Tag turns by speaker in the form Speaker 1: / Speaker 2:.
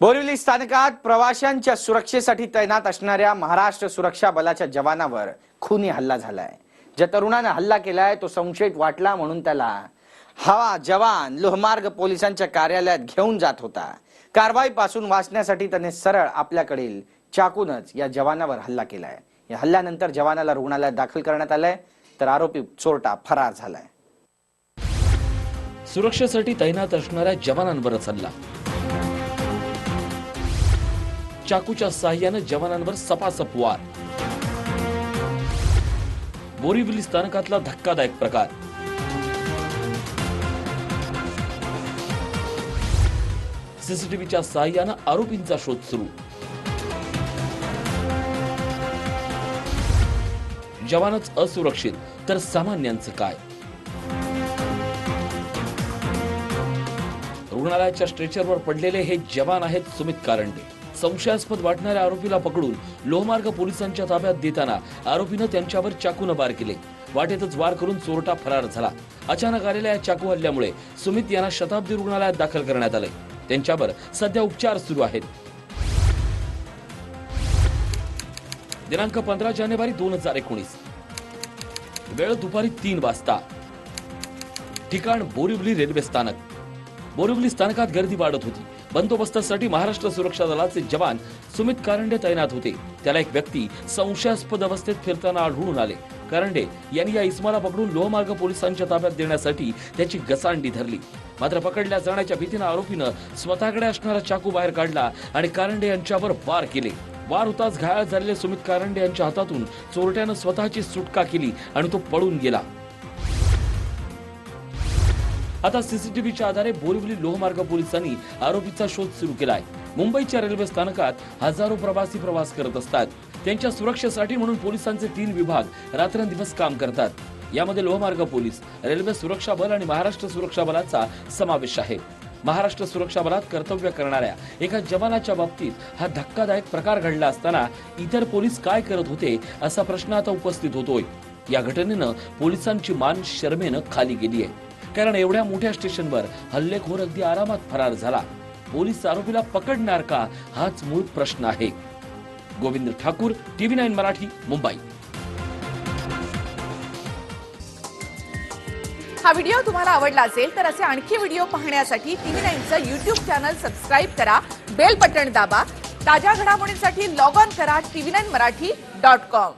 Speaker 1: बोरिवली स्थानकात प्रवाशांच्या सुरक्षेसाठी तैनात असणाऱ्या महाराष्ट्र सुरक्षा बलाच्या जवानावर खुनी हल्ला झालाय. ज्या तरुणानं हल्ला केलाय तो संशयित वाटला म्हणून त्याला हवा जवान लोहमार्ग पोलिसांच्या कार्यालयात घेऊन जात होता. कारवाईपासून वाचण्यासाठी त्याने सरळ आपल्याकडील चाकूनच या जवानावर हल्ला केलाय. या हल्ल्यानंतर जवानाला रुग्णालयात दाखल करण्यात आलंय तर आरोपी चोरटा फरार झालाय.
Speaker 2: सुरक्षेसाठी तैनात असणाऱ्या जवानांवरच हल्ला. चाकूच्या साह्यानं जवानांवर सपासप वार बोरिवली स्थानकातला धक्कादायक प्रकार. सीसीटीव्हीच्या साह्यानं आरोपींचा शोध सुरू. जवानच असुरक्षित तर सामान्यांचं काय? रुग्णालयाच्या स्ट्रेचरवर पडलेले हे जवान आहेत सुमित कारंडे. संशयास्पद वाटणाऱ्या आरोपीला पकडून लोहमार्ग पोलिसांच्या ताब्यात देताना आरोपीनं त्यांच्यावर चाकूनं बार केले. वाटेतच वार करून चोरटा फरार झाला. अचानक आलेल्या या चाकू हल्ल्यामुळे सुमित यांना शताब्दी रुग्णालयात दाखल करण्यात आले त्यांच्यावर सध्या उपचार सुरू आहेत. दिनांक पंधरा जानेवारी दोन हजार एकोणीस. वेळ दुपारी तीन वाजता. ठिकाण बोरिवली रेल्वे स्थानक. बोरिवली स्थानकात गर्दी वाढत होती. बंदोबस्तासाठी महाराष्ट्र सुरक्षा दलाचे जवान सुमित कारंडे तैनात होते. त्याला एक व्यक्ती संशयास्पद अवस्थेत फिरताना आढळून आले. कारंडे यांनी या इस्माला पकडून लोहमार्ग पोलिसांच्या ताब्यात देण्यासाठी त्याची गसांडी धरली. मात्र पकडल्या जाण्याच्या भीतीनं आरोपीनं स्वतःकडे असणारा चाकू बाहेर काढला आणि कारंडे यांच्यावर वार केले. वार होताच घायाळ झालेले सुमित कारंडे यांच्या हातातून चोरट्यानं स्वतःची सुटका केली आणि तो पळून गेला. आता सीसीटीव्हीच्या आधारे बोरिवली लोहमार्ग पोलिसांनी आरोपीचा शोध सुरू केलाय. मुंबईच्या रेल्वे स्थानकात हजारो प्रवासी प्रवास करत असतात. त्यांच्या सुरक्षेसाठी म्हणून पोलिसांचे तीन विभाग रात्रंदिवस काम करतात. यामध्ये लोहमार्ग पोलीस रेल्वे सुरक्षा बल आणि महाराष्ट्र सुरक्षा बलाचा समावेश आहे. महाराष्ट्र सुरक्षा बलात कर्तव्य करणाऱ्या एका जवानाच्या बाबतीत हा धक्कादायक प्रकार घडला असताना इतर पोलीस काय करत होते असा प्रश्न आता उपस्थित होतोय. या घटनेनं पोलिसांची मान शर्मेनं खाली गेली आहे कारण एवढ्या मोठ्या स्टेशनवर हल्लेखोर अगदी आरामात फरार झाला. पोलीस आरोपीला पकडणार का? हाच मूळ प्रश्न आहे. Govind Thakur TV nine Marathi Mumbai.
Speaker 3: हा व्हिडिओ तुम्हाला आवडला असेल तर असे आणखी व्हिडिओ पाहण्यासाठी टीव्ही नाईनचं युट्यूब चॅनल सबस्क्राईब करा बेल बटन दाबा ताज्या घडामोडींसाठी लॉग ऑन करा TV nine Marathi dot com.